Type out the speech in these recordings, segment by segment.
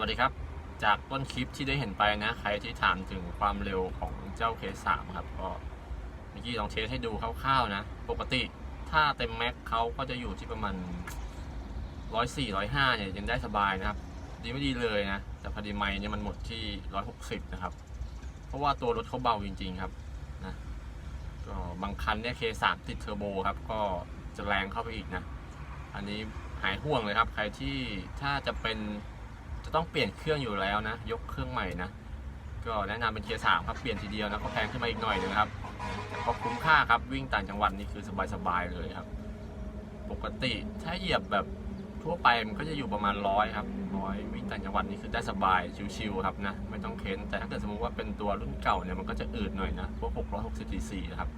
วัสดีครับ จากต้นคลิปที่ได้เห็นไปนะ ใครที่ถามถึงความเร็วของเจ้าเคสามครับ ก็เมื่อกี้ลองเทสให้ดูคร่าวๆนะ ปกติถ้าเต็มแม็กเขาก็จะอยู่ที่ประมาณร้อยสี่ร้อยห้าเนี่ยยังได้สบายนะครับ ดีไม่ดีเลยนะ แต่พอดีไม้เนี่ยมันหมดที่ร้อยหกสิบนะครับ เพราะว่าตัวรถเขาเบาจริง ๆครับนะก็บางคันเนี่ยเคสามติดเทอร์โบครับ ก็จะแรงเข้าไปอีกนะ อันนี้หายห่วงเลยครับ ใครที่ถ้าจะเป็น ต้องเปลี่ยนเครื่องอยู่แล้วนะ ยกเครื่องใหม่นะ ก็แนะนำเป็นเกียร์สามครับ เปลี่ยนทีเดียวนะก็แพงขึ้นมาอีกหน่อยนึงครับแต่ก็คุ้มค่าครับวิ่งต่างจังหวัดนี่คือสบายๆเลยครับ ปกติถ้าเหยียบแบบทั่วไปมันก็จะอยู่ประมาณร้อยครับร้อยวิ่งต่างจังหวัดนี่คือได้สบายชิวๆครับนะไม่ต้องเค้นแต่ถ้าเกิดสมมติว่าเป็นตัวรุ่นเก่าเนี่ยมันก็จะอืดหน่อยนะพวก660 cc นะครับ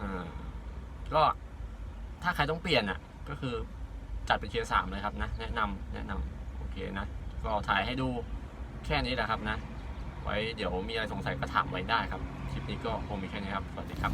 อ่าก็ถ้าใครต้องเปลี่ยนอะก็คือจัดเป็นเกียร์สามเลยครับนะแนะนำแนะนำ เคนะ ก็ถ่ายให้ดูแค่นี้แหละครับนะ ไว้เดี๋ยวมีอะไรสงสัยก็ถามไว้ได้ครับ คลิปนี้ก็คงมีแค่นี้ครับ สวัสดีครับ